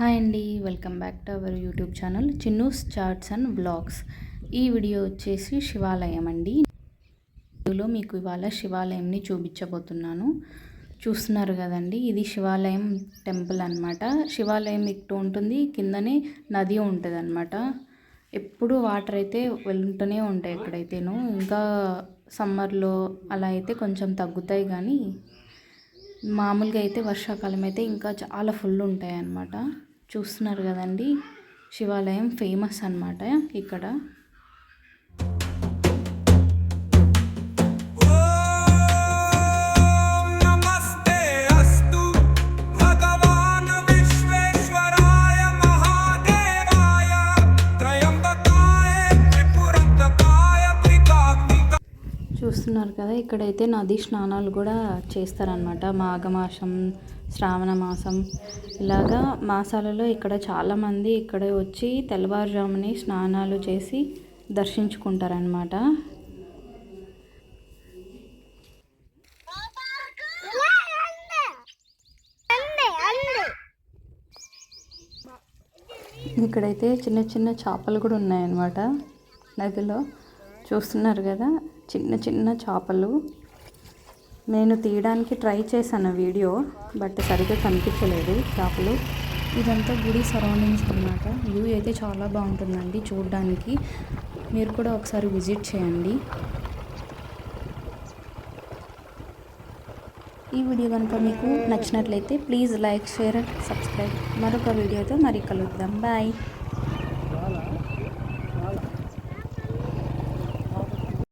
Hi అండి welcome back to our YouTube channel Chinnus charts and blogs ఈ video వచ్చేసి శివాలయం అండి. వీడియోలో మీకు ఇవాళ శివాలయంని చూపించబోతున్నాను. చూస్తున్నారు కదండి ఇది శివాలయం టెంపుల్ అనమాట శివాలయం ఇటు ఉంటుంది కిందనే నది ఉంటుంది అనమాట ఎప్పుడు వాటర్ అయితే వెళ్తూనే ఉంటాయి ఎక్కడైతేనో. ఇంకా సమ్మర్లో అలా అయితే కొంచెం తగ్గుతాయి కానీ మామూలుగా అయితే వర్షాకాలం అయితే ఇంకా చాలా ఫుల్ ఉంటాయి అన్నమాట చూస్తున్నారు కదండి. శివాలయం ఫేమస్ అనమాట ఇక్కడ. చూస్తున్నారు కదా ఇక్కడైతే నది స్నానాలు కూడా చేస్తారనమాట మాఘమాసం శ్రావణ మాసం. ఇలాగా మాసాలలో ఇక్కడ చాలామంది ఇక్కడ వచ్చి తెల్లవారుజాముని స్నానాలు చేసి దర్శించుకుంటారనమాట ఇక్కడైతే చిన్న చిన్న చేపలు కూడా ఉన్నాయన్నమాట. నదిలో చూస్తున్నారు కదా చిన్న చిన్న చేపలు. నేను తీయడానికి ట్రై చేశాను వీడియో బట్ సరిగ్గా కనిపించలేదు చేపలు ఇదంతా గుడి సరౌండింగ్స్ అన్నమాట. వ్యూ అయితే చాలా బాగుంటుందండి చూడడానికి. మీరు కూడా ఒకసారి విజిట్ చేయండి. ఈ వీడియో కనుక మీకు నచ్చినట్లయితే ప్లీజ్ లైక్ షేర్ సబ్స్క్రైబ్. మరొక వీడియోతో మరి కలుద్దాం. బాయ్.